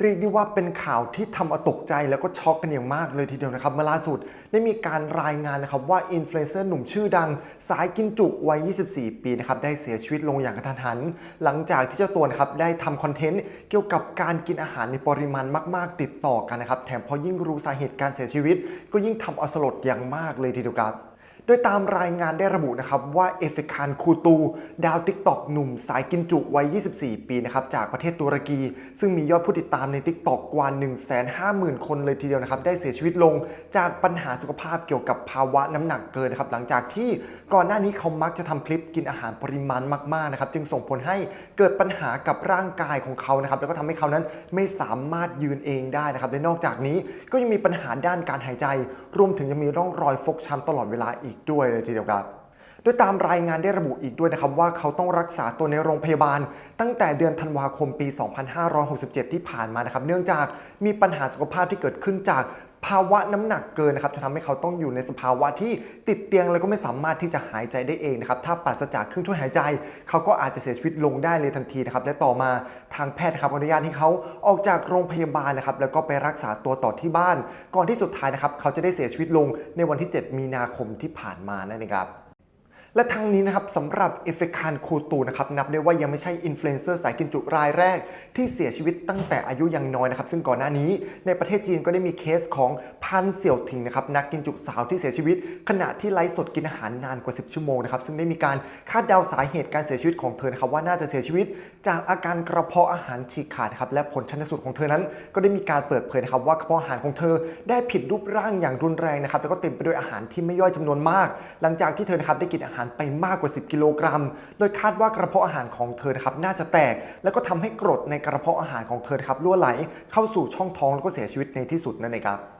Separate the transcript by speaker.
Speaker 1: เรียกได้ว่าเป็นข่าวที่ทำเอาตกใจแล้วก็ช็อกกันอย่างมากเลยทีเดียวนะครับเมื่อล่าสุดได้มีการรายงานนะครับว่าอินฟลูเอนเซอร์หนุ่มชื่อดัง สายกินจุวัย 24 ปีนะครับได้เสียชีวิตลงอย่างกระทันหัน หลังจากที่เจ้าตัวนะครับได้ทำคอนเทนต์เกี่ยวกับการกินอาหารในปริมาณมาก ๆ ติดต่อกันนะครับแถมพอยิ่งรู้สาเหตุการเสียชีวิต ก็ยิ่งทำเอาสลดอย่างมากเลยทีเดียวครับ ดยตามรายงานได้ระบุนะครับว่าเอฟเฟคานคูตู ดาวติ๊กตอกหนุ่มสายกินจุวัย 24 ปีนะครับจากประเทศตุรกี ซึ่งมียอดผู้ติดตามใน t ิ k t o k กว่า 150,000 คนเลยทีเดียวนะครับได้เสียชีวิตลงจากปัญหาสุขภาพเกี่ยวกับภาวะน้ำหนักเกินนะครับหลังจากที่ก่อนหน้านี้เขามักจะทำคลิปกินอาหารปริมาณมากๆนะครับจึงส่งผลให้เกิดปัญหากับร่างกายของเขานะครับแล้วก็ทำให้เขานั้นไม่สามารถยืนเองได้นะครับและนอกจากนี้ก็ยังมีปัญหาด้านการหายใจ รวมถึงยังมีร่องรอยฟกช้ำตลอดเวลาอีกด้วยเลยทีเดียวครับ โดยตามรายงานได้ระบุอีกด้วยนะครับว่าเขาต้องรักษาตัวในโรงพยาบาล ตั้งแต่เดือนธันวาคมปี 2567 ที่ผ่านมานะครับ เนื่องจากมีปัญหาสุขภาพที่เกิดขึ้นจากภาวะน้ำหนักเกินนะครับจะทำให้เขาต้องอยู่ในสภาวะที่ติดเตียงแล้วก็ไม่สามารถที่จะหายใจได้เองนะครับถ้าปราศจากเครื่องช่วยหายใจ เขาก็อาจจะเสียชีวิตลงได้เลยทันทีนะครับและต่อมาทางแพทย์ครับอนุญาตให้เขาออกจากโรงพยาบาลนะครับแล้วก็ไปรักษาตัวต่อที่บ้าน ก่อนที่สุดท้ายนะครับเขาจะได้เสียชีวิตลงในวันที่ 7 มีนาคมที่ผ่านมานั่นเองครับ และทั้งนี้นะครับสำหรับเอฟเฟคานคูตูนะครับนับได้ว่ายังไม่ใช่อินฟลูเอนเซอร์สายกินจุรายแรก ที่เสียชีวิตตั้งแต่อายุยังน้อยนะครับซึ่งก่อนหน้านี้ในประเทศจีนก็ได้มีเคสของพันเสี่ยวถิงนะครับนักกินจุสาวที่เสียชีวิต ขณะที่ไลฟ์สดกินอาหารนานกว่า 10 ชั่วโมงนะครับซึ่งได้มีการคาดเดาสาเหตุการเสียชีวิตของเธอนะครับว่าน่าจะเสียชีวิต จากอาการกระเพาะอาหารฉีกขาดครับและผลชันสูตรของเธอนั้น ก็ได้มีการเปิดเผยนะครับว่ากระเพาะอาหารของเธอได้ผิดรูปร่างอย่างรุนแรงนะครับแล้วก็เต็มไปด้วยอาหารที่ไม่ย่อยจำนวนมาก หลังจากที่เธอนะครับได้กินอาหารไปมากกว่า 10 กิโลกรัม โดยคาดว่ากระเพาะอาหารของเธอครับน่าจะแตก แล้วก็ทำให้กรดในกระเพาะอาหารของเธอครับรั่วไหล เข้าสู่ช่องท้องแล้วก็เสียชีวิตในที่สุดนั่นเองครับ